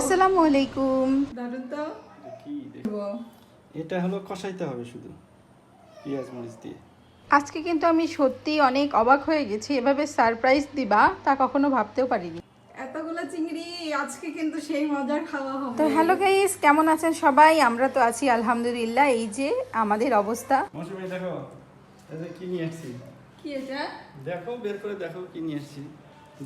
আসসালামু আলাইকুম। দারুণ তো কি এটা হলো কষাইতে হবে শুধু পেঁয়াজ মরিচ দিয়ে। আজকে কিন্তু আমি সত্যি অনেক অবাক হয়ে গেছি এভাবে সারপ্রাইজ দিবা তা কখনো ভাবতেও পারিনি। এতগুলো চিংড়ি আজকে কিন্তু সেই মজার খাওয়া হবে। তো হ্যালো গাইস কেমন আছেন সবাই? আমরা তো আছি আলহামদুলিল্লাহ এই যে আমাদের অবস্থা। মৌসুমি দেখো কি নিয়ে আসছি? কি এটা? দেখো বের করে দেখো কি নিয়ে আসছি।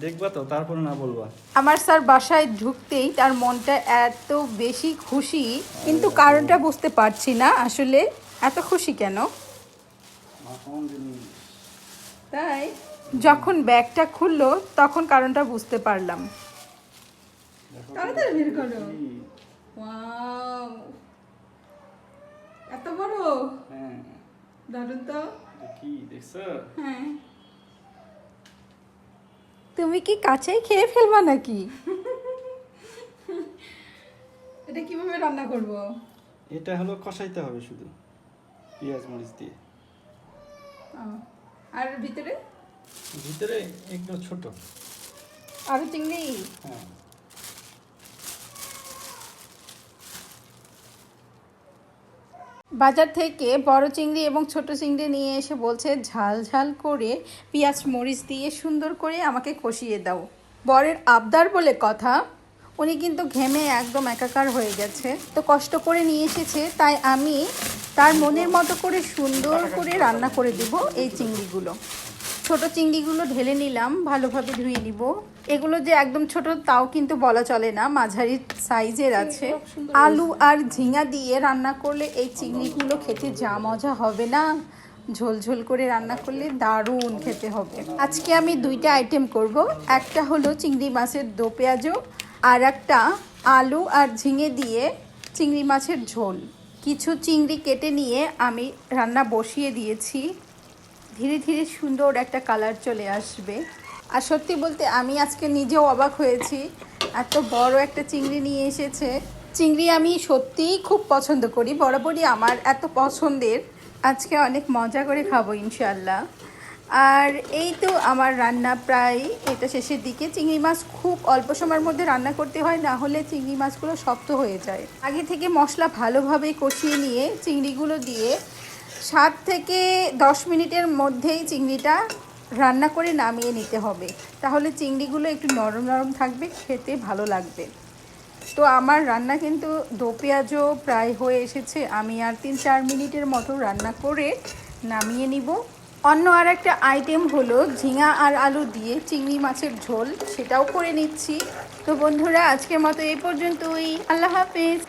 দেখবা তো তারপরে না বলবা। আমার স্যার বাসায় ঢুকতেই তার মনটা এত বেশি খুশি কিন্তু কারণটা বুঝতে পারছি না আসলে। এত খুশি কেন? তাই যখন ব্যাগটা খুললো তখন কারণটা বুঝতে পারলাম। তাড়াতাড়ি বের করো। এত বড়? হ্যাঁ। তো। কি দেখছ? হ্যাঁ। তুমি কি কাছেই খেয়ে ফেলবা নাকি? এটা কীভাবে রান্না করব? এটা হলো কষাইতে হবে শুধু পেঁয়াজ মরিচ দিয়ে। আর ভিতরে? ভিতরে একটু ছোট। আর চিংড়ি? হ্যাঁ। বাজার থেকে বড় চিংড়ি এবং ছোট চিংড়ি নিয়ে এসে বলছে, ঝাল ঝাল করে পেঁয়াজ মরিচ দিয়ে সুন্দর করে আমাকে কষিয়ে দাও। বরের আবদার বলে কথা, উনি কিন্তু ঘেমে একদম একাকার হয়ে গেছে। তো কষ্ট করে নিয়ে এসেছে, তাই আমি তার মনের মতো করে সুন্দর করে রান্না করে দেব এই চিংড়িগুলো। ছোট চিংড়িগুলো ঢেলে নিলাম ভালোভাবে ধুয়ে নিব। এগুলো যে একদম ছোট তাও কিন্তু বলা চলে না মাঝারি সাইজের আছে। আলু আর ঝিঙা দিয়ে রান্না করলে এই চিংড়িগুলো খেতে যা মজা হবে না? ঝোল ঝোল করে রান্না করলে দারুণ খেতে হবে। আজকে আমি দুইটা আইটেম করব একটা হলো চিংড়ি মাছের দো পেঁয়াজো আর একটা আলু আর ঝিঙে দিয়ে চিংড়ি মাছের ঝোল। কিছু চিংড়ি কেটে নিয়ে আমি রান্না বসিয়ে দিয়েছি। ধীরে ধীরে সুন্দর একটা কালার চলে আসবে। আর সত্যি বলতে আমি আজকে নিজেও অবাক হয়েছি। এত বড় একটা চিংড়ি নিয়ে এসেছে। চিংড়ি আমি সত্যিই খুব পছন্দ করি, বরাবরই আমার এত পছন্দের। আজকে অনেক মজা করে খাব ইনশাল্লাহ আর এই তো আমার রান্না প্রায় এটা শেষের দিকে। চিংড়ি মাছ খুব অল্প সময়ের মধ্যে রান্না করতে হয়, না হলে চিংড়ি মাছগুলো শক্ত হয়ে যায়। আগে থেকে মশলা ভালোভাবে কষিয়ে নিয়ে চিংড়িগুলো দিয়ে সাত থেকে দশ মিনিটের মধ্যেই চিংড়িটা রান্না করে নামিয়ে নিতে হবে। তাহলে চিংড়িগুলো একটু নরম নরম থাকবে, খেতে ভালো লাগবে। তো আমার রান্না কিন্তু দো পেঁয়াজও প্রায় হয়ে এসেছে। আমি আর তিন চার মিনিটের মতো রান্না করে নামিয়ে নিব। অন্য আর একটা আইটেম হলো ঝিঙা আর আলু দিয়ে চিংড়ি মাছের ঝোল, সেটাও করে নিচ্ছি। তো বন্ধুরা, আজকের মতো এই পর্যন্তই। আল্লাহ হাফেজ।